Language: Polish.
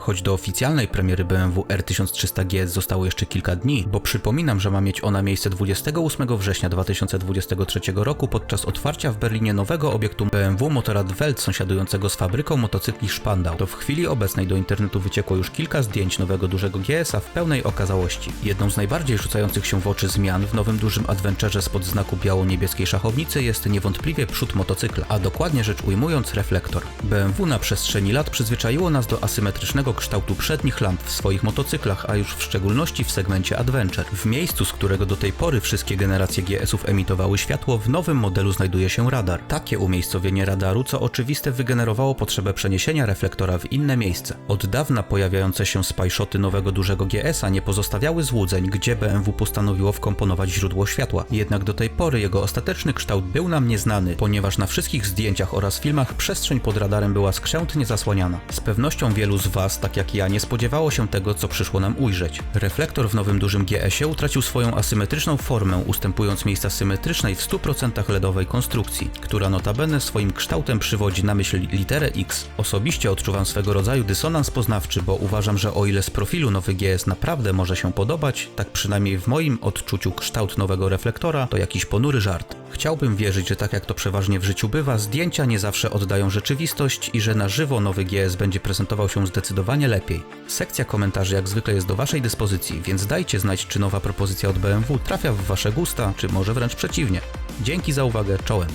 choć do oficjalnej premiery BMW R1300 GS zostało jeszcze kilka dni, bo przypominam, że ma mieć ona miejsce 28 września 2023 roku podczas otwarcia w Berlinie nowego obiektu BMW Motorrad Welt sąsiadującego z fabryką motocykli Spandau. To w chwili obecnej do internetu wyciekło już kilka zdjęć nowego dużego GS-a w pełnej okazałości. Jedną z najbardziej rzucających się w oczy zmian w nowym dużym adventurze spod znaku biało-niebieskiej szachownicy jest niewątpliwie przód motocykla, a dokładnie rzecz ujmując reflektor. BMW na przestrzeni lat przyzwyczaiło nas do asymetrycznego kształtu przednich lamp w swoich motocyklach, a już w szczególności w segmencie Adventure. W miejscu, z którego do tej pory wszystkie generacje GS-ów emitowały światło, w nowym modelu znajduje się radar. Takie umiejscowienie radaru, co oczywiste wygenerowało potrzebę przeniesienia reflektora w inne miejsce. Od dawna pojawiające się spajszoty nowego dużego GS-a nie pozostawiały złudzeń, gdzie BMW postanowiło wkomponować źródło światła. Jednak do tej pory jego ostateczny kształt był nam nieznany, ponieważ na wszystkich zdjęciach oraz filmach przestrzeń pod radarem była skrzętnie zasłaniana. Z pewnością wielu z Was, tak jak ja, nie spodziewało się tego, co przyszło nam ujrzeć. Reflektor w nowym dużym GS-ie utracił swoją asymetryczną formę, ustępując miejsca symetrycznej w 100% LEDowej konstrukcji, która notabene swoim kształtem przywodzi na myśl literę X. Osobiście odczuwam swego rodzaju dysonans poznawczy, bo uważam, że o ile z profilu nowy GS naprawdę może się podobać, tak przynajmniej w moim odczuciu kształt nowego reflektora to jakiś ponury żart. Chciałbym wierzyć, że tak jak to przeważnie w życiu bywa, zdjęcia nie zawsze oddają rzeczywistość i że na żywo nowy GS będzie prezentował się zdecydowanie lepiej. Sekcja komentarzy jak zwykle jest do Waszej dyspozycji, więc dajcie znać, czy nowa propozycja od BMW trafia w Wasze gusta, czy może wręcz przeciwnie. Dzięki za uwagę, czołem.